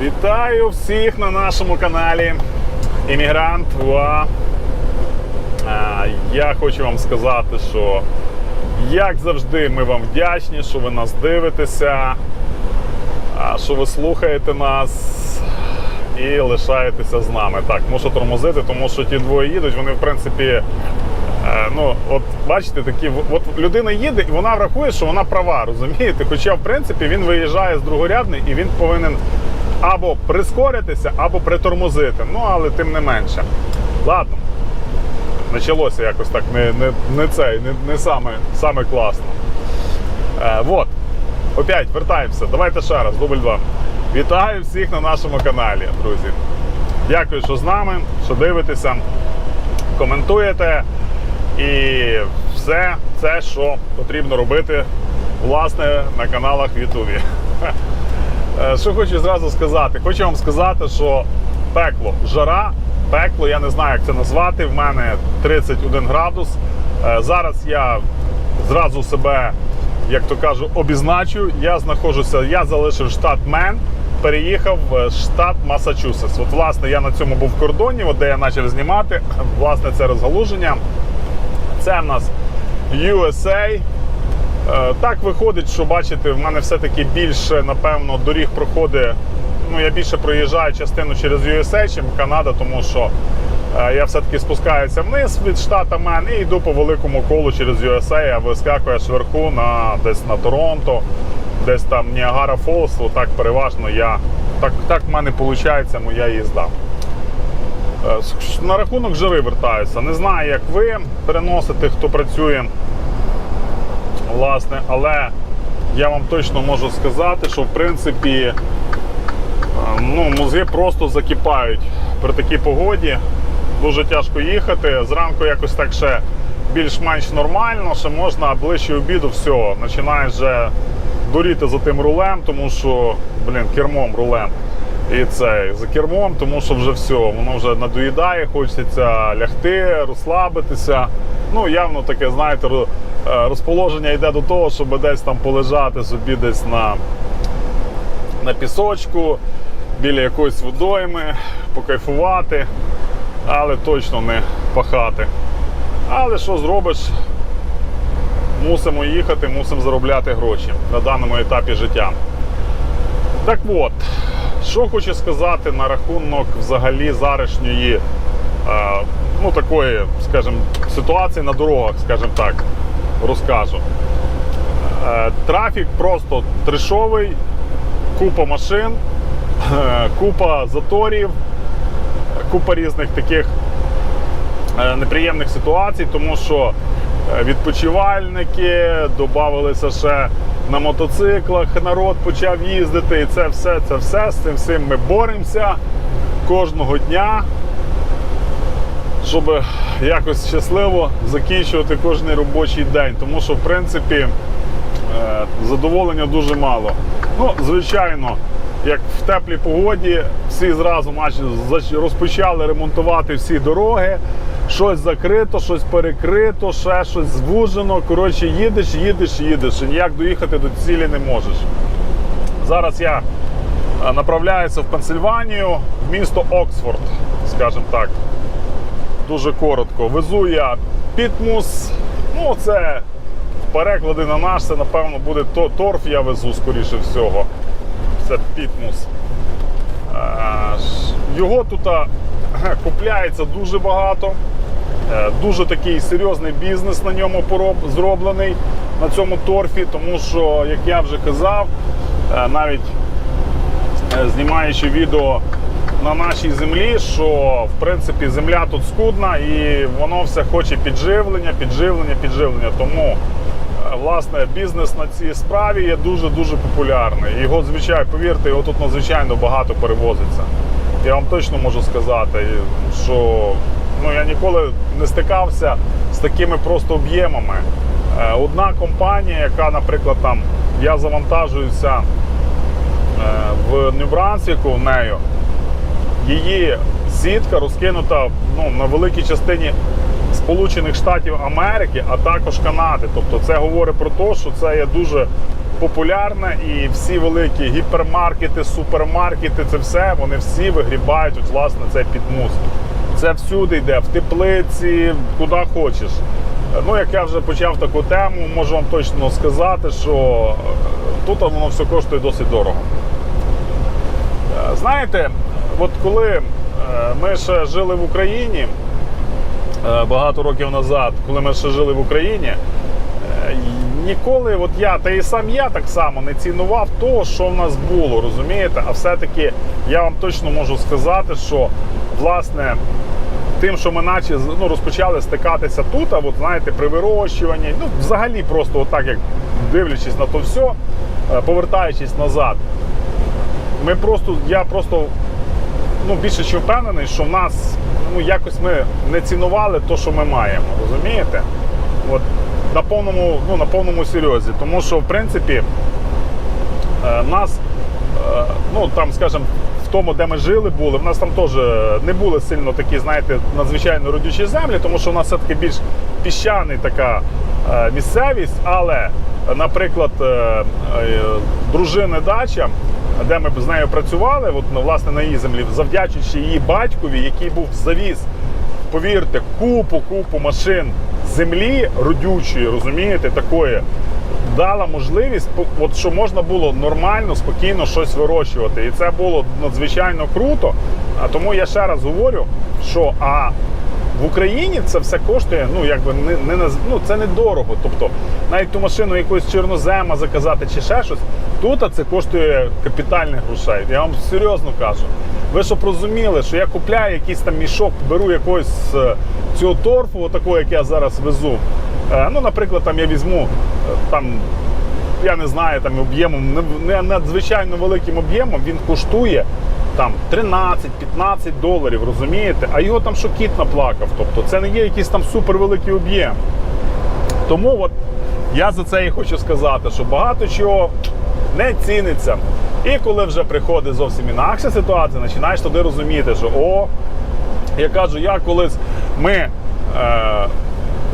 Вітаю всіх на нашому каналі Іммігрант УА. Е, Я хочу вам сказати, що як завжди, ми вам вдячні, що ви нас дивитеся, що ви слухаєте нас і лишаєтеся з нами. Так, мушу тормозити, тому що ті двоє їдуть, вони в принципі. е, Ну, от бачите, такі от людина їде і вона врахує, що вона права, розумієте? Хоча, в принципі, він виїжджає з другорядний і він повинен або прискоритися, або притормозити. Ну, але тим не менше. Ладно, почалося якось так не, не, не цей, не, не саме, саме класно. Е, вот. Опять вертаємося. Давайте ще раз, дубль два. Вітаю всіх на нашому каналі, друзі. Дякую, що з нами, що дивитеся, коментуєте. І все це, що потрібно робити, власне, на каналах в Ютубі. Е, Що хочу зразу сказати? Хочу вам сказати, що пекло, жара, пекло, я не знаю, як це назвати. В мене 31 градус. Е, Зараз я зразу себе, як то кажу, обізначу. Я знаходжуся, я залишив штат Мен, переїхав в штат Масачусетс. От, власне, я на цьому був в кордоні, от де я почав знімати. Власне, це розгалуження. Це в нас USA. Е, Так виходить, що бачите, в мене все-таки більше, напевно, доріг проходить. Ну, я більше проїжджаю частину через USA, чим Канада, тому що е, я все-таки спускаюся вниз від штата Мен і йду по великому колу через USA, а вискакуєш вверху на десь на Торонто, десь там Ніагара Фолс, так переважно я. Так, так в мене виходить моя їзда. Е, На рахунок жари вертаюся. Не знаю, як ви переносите, хто працює власне, але я вам точно можу сказати, що в принципі е, ну, мозги просто закипають при такій погоді. Дуже тяжко їхати. Зранку якось так ще більш-менш нормально, ще можна, ближче обіду все, починаєш вже дуріти за тим рулем, тому що, блін, кермом рулем. І це за кермом, тому що вже все, воно вже надоїдає, хочеться лягти, розслабитися. Ну, явно таке, знаєте, е, розположення йде до того, щоб десь там полежати собі десь на, на пісочку, біля якоїсь водойми, покайфувати, але точно не пахати. Але що зробиш? Мусимо їхати, мусимо заробляти гроші на даному етапі життя. Так от, що хочу сказати на рахунок взагалі зарашньої, е, ну такої, скажімо, ситуації на дорогах, скажімо так, розкажу. Е, трафік просто трешовий, купа машин, е, купа заторів, купа різних таких е, неприємних ситуацій, тому що відпочивальники додавалися ще на мотоциклах, народ почав їздити, і це все, це все з цим всім ми боремося кожного дня, щоб якось щасливо закінчувати кожен робочий день. Тому що, в принципі, е, задоволення дуже мало. Ну, звичайно, як в теплій погоді, всі зразу розпочали ремонтувати всі дороги. Щось закрито, щось перекрито, ще щось звужено. Коротше, їдеш, їдеш, їдеш. І ніяк доїхати до цілі не можеш. Зараз я е, направляюся в Пенсильванію, в місто Оксфорд, скажімо так. Дуже коротко. Везу я Пітмус. Ну, це в перекладі на наш, це напевно буде то- торф я везу, скоріше всього. Це Пітмус. Е, Його тут купляється дуже багато. Е, Дуже такий серйозний бізнес на ньому зроблений на цьому торфі, тому що, як я вже казав, е, навіть е, знімаючи відео на нашій землі, що в принципі земля тут скудна і воно все хоче підживлення, підживлення, підживлення. Тому е, власне бізнес на цій справі є дуже дуже популярний. Його звичайно, повірте, його тут надзвичайно багато перевозиться. Я вам точно можу сказати, що ну я ніколи не стикався з такими просто об'ємами. Е, Одна компанія, яка, наприклад, там я завантажуюся е, в Нью-Брансвіку нею, її сітка розкинута ну, на великій частині Сполучених Штатів Америки, а також Канади. Тобто це говорить про те, що це є дуже популярна, і всі великі гіпермаркети, супермаркети, це все вони всі вигрібають от, власне цей підмуст. Це всюди йде, в теплиці, куди хочеш. Ну, як я вже почав таку тему, можу вам точно сказати, що е, тут воно все коштує досить дорого. Е, Знаєте, от коли е, ми ще жили в Україні е, багато років назад, коли ми ще жили в Україні, е, ніколи, от я, та і сам я так само не цінував того, що в нас було, розумієте? А все-таки я вам точно можу сказати, що власне. Тим, що ми наче ну, розпочали стикатися тут, а от знаєте, при вирощуванні, ну взагалі просто отак, як дивлячись на то все, повертаючись назад, ми просто, я просто ну, більше що впевнений, що в нас ну, якось ми не цінували те, що ми маємо. Розумієте? От на повному, ну, на повному серйозі. Тому що, в принципі, е, в нас, е, ну там, скажімо, в тому, де ми жили, були, в нас там теж не були сильно такі, знаєте, надзвичайно родючі землі, тому що в нас все-таки більш піщаний така е, місцевість, але, наприклад, е, е, дружини дача, де ми б з нею працювали, от, ну, власне, на її землі, завдячуючи її батькові, який був завіз, повірте, купу, купу машин землі родючої, розумієте, такої, дала можливість, от, що можна було нормально, спокійно щось вирощувати. І це було надзвичайно круто. А тому я ще раз говорю, що а в Україні це все коштує, ну якби не, не ну, це недорого. Тобто навіть ту машину якогось чорнозема заказати чи ще щось, тут це коштує капітальних грошей. Я вам серйозно кажу. Ви щоб розуміли, що я купляю якийсь там мішок, беру якогось е, цього торфу, отакого, як я зараз везу. Е, Ну, наприклад, там я візьму е, там я не знаю, там об'ємом, не- надзвичайно великим об'ємом, він коштує там 13-15 доларів, розумієте? А його там що кіт наплакав. Тобто це не є якийсь там супервеликий об'єм. Тому от я за це і хочу сказати, що багато чого не ціниться. І коли вже приходить зовсім інакша ситуація, починаєш тоді розуміти, що о, я кажу, я колись ми. Е,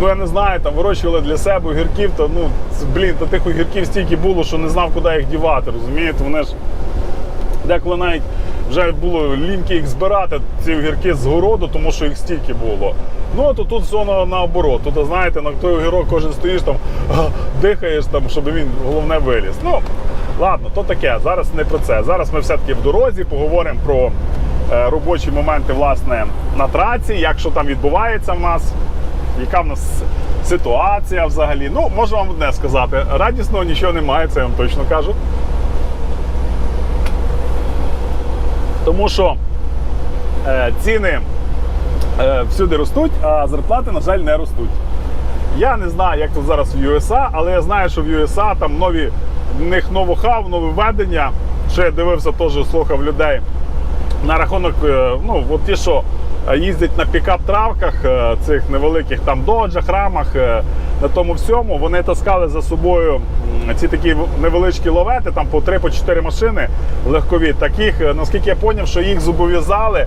Ну, я не знаю, там вирощували для себе огірків, то ну, блін, то тих огірків стільки було, що не знав, куди їх дівати. Розумієте, вони ж деколи навіть вже було ліньки їх збирати, ці огірки з городу, тому що їх стільки було. Ну, то тут все на, наоборот. Тут, знаєте, на той огірок кожен стоїш там, дихаєш, там, щоб він головне виліз. Ну, ладно, то таке. Зараз не про це. Зараз ми все-таки в дорозі поговоримо про е, робочі моменти власне, на траці, як що там відбувається в нас яка в нас ситуація взагалі. Ну, можу вам одне сказати. Радісного нічого немає, це я вам точно кажу. Тому що е, ціни е, всюди ростуть, а зарплати, на жаль, не ростуть. Я не знаю, як тут зараз в USA, але я знаю, що в USA там нові в них новохав, нововведення. Що я дивився, теж слухав людей на рахунок, е, ну, от ті, що їздять на пікап-травках, е, цих невеликих там доджах, рамах, е, на тому всьому, вони таскали за собою ці такі невеличкі ловети, там по 3-4 машини легкові. Таких, е, наскільки я зрозумів, що їх зобов'язали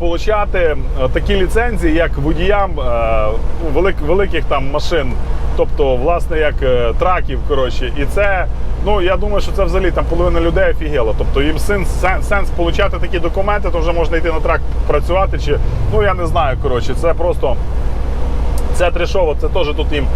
отримати е, такі ліцензії, як водіям е, велик, великих там машин. Тобто, власне, як е, траків, коротше, і це, ну я думаю, що це взагалі там половина людей офігела. Тобто їм сенс, сенс, получати такі документи, то вже можна йти на трак працювати, чи ну я не знаю. Коротше, це просто це трешово, це теж тут їм,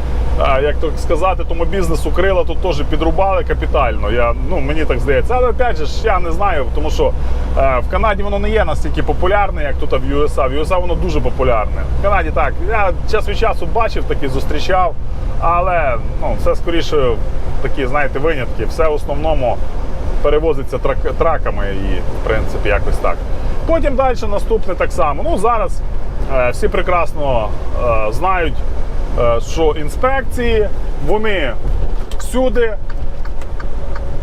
як так сказати, тому бізнесу крила тут теж підрубали капітально. Я, ну, мені так здається. Але опять же, я не знаю, тому що е, в Канаді воно не є настільки популярне, як тут в USA. В USA воно дуже популярне. В Канаді так. Я час від часу бачив такі, зустрічав, але ну, це скоріше такі, знаєте, винятки. Все в основному перевозиться трак, траками і, в принципі, якось так. Потім далі наступне так само. Ну, зараз е, всі прекрасно е, знають, що інспекції, вони всюди.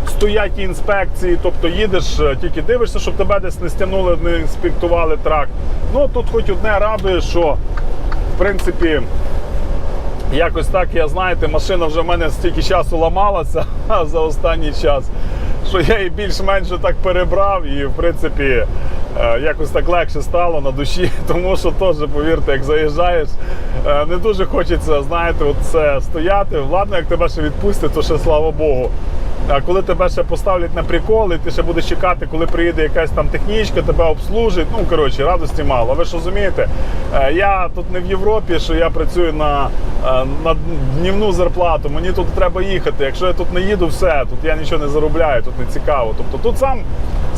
Стоять інспекції, тобто їдеш, е, тільки дивишся, щоб тебе десь не стягнули, не інспектували трак. Ну тут хоч одне радує, що в принципі Якось так, я знаєте, машина вже в мене стільки часу ламалася за останній час, що я її більш-менш так перебрав і, в принципі, е, якось так легше стало на душі, тому що теж, повірте, як заїжджаєш, е, не дуже хочеться, знаєте, от це стояти. Ладно, як тебе ще відпустять, то ще слава Богу. А коли тебе ще поставлять на прикол, і ти ще будеш чекати, коли приїде якась там технічка, тебе обслужить. Ну коротше, радості мало. Ви ж розумієте, е, я тут не в Європі, що я працюю на, е, на днівну зарплату. Мені тут треба їхати. Якщо я тут не їду, все, тут я нічого не заробляю, тут не цікаво. Тобто тут сам.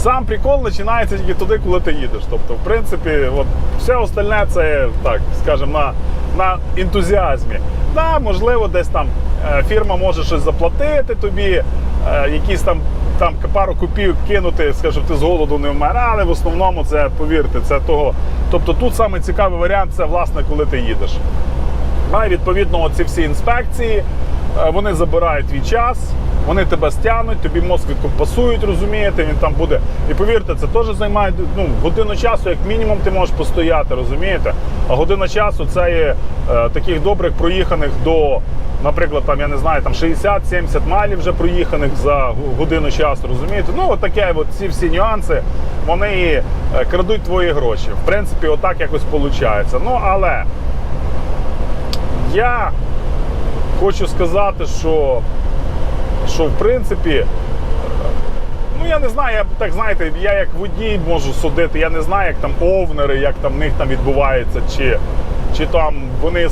Сам прикол починається тільки туди, коли ти їдеш. Тобто, в принципі, от все остальне це так, скажімо, на, на ентузіазмі. Да, можливо, десь там е, фірма може щось заплатити тобі, е, якісь там, там пару копійок кинути, скажімо, ти з голоду не вмер, але в основному це, повірте, це того. Тобто тут саме цікавий варіант це власне, коли ти їдеш. А відповідно, ці всі інспекції е, вони забирають твій час, вони тебе стягнуть, тобі мозк відкомпасують, розумієте, він там буде. І повірте, це теж займає ну, годину часу, як мінімум, ти можеш постояти, розумієте? А година часу це є е, таких добрих проїханих до, наприклад, там, я не знаю, там 60-70 майлів вже проїханих за годину часу, розумієте? Ну, от таке, от ці всі нюанси, вони е, крадуть твої гроші. В принципі, отак якось виходить. Ну, але я хочу сказати, що, що в принципі, е, ну я не знаю, я так знаєте, я як водій можу судити, я не знаю, як там овнери, як там в них там відбувається, чи, чи там вони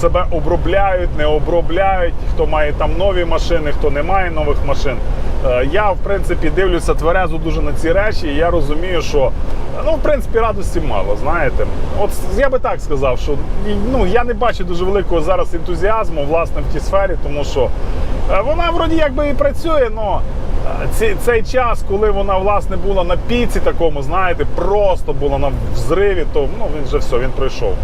себе обробляють, не обробляють, хто має там нові машини, хто не має нових машин. Е, Я, в принципі, дивлюся тверезо дуже на ці речі, і я розумію, що ну, в принципі, радості мало, знаєте. От я би так сказав, що ну, я не бачу дуже великого зараз ентузіазму власне в тій сфері, тому що е, вона вроді якби і працює, але цей час, коли вона власне була на піці такому, знаєте, просто була на взриві, то ну, він вже все, він пройшов.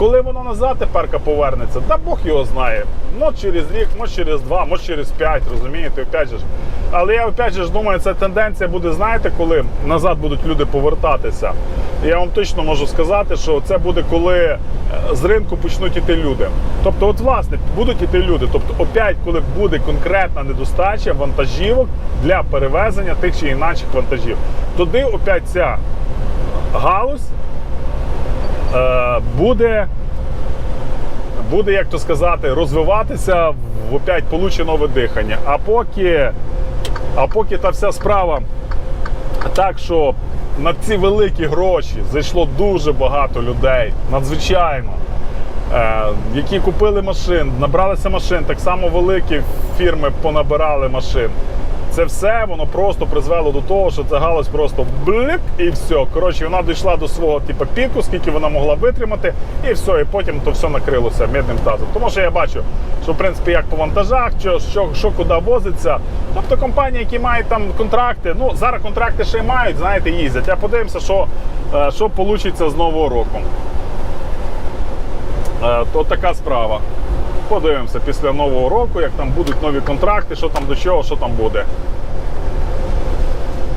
Коли воно назад теперка повернеться, та Бог його знає. Може через рік, може через два, може через п'ять, розумієте, опять же. Але я опять же думаю, ця тенденція буде, знаєте, коли назад будуть люди повертатися. Я вам точно можу сказати, що це буде коли е, з ринку почнуть іти люди. Тобто, от власне, будуть іти люди. Тобто, опять, коли буде конкретна недостача вантажівок для перевезення тих чи інших вантажів, туди опять ця галузь буде, буде, як то сказати, розвиватися опять получе нове дихання. А поки, а поки та вся справа так, що на ці великі гроші зайшло дуже багато людей, надзвичайно. Е, які купили машин, набралися машин, так само великі фірми понабирали машин. Це все воно просто призвело до того, що ця галузь просто блик і все. Коротше, вона дійшла до свого типу, піку, скільки вона могла витримати, і все, і потім то все накрилося мідним тазом. Тому що я бачу, що в принципі як по вантажах, що, що, що куди возиться. Тобто компанії, які мають там контракти, ну зараз контракти ще й мають, знаєте, їздять. А подивимося, що, е, що вийде з нового року. Е, То така справа. Подивимося після нового року, як там будуть нові контракти, що там до чого, що там буде.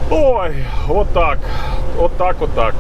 Ой, отак. Отак, отак.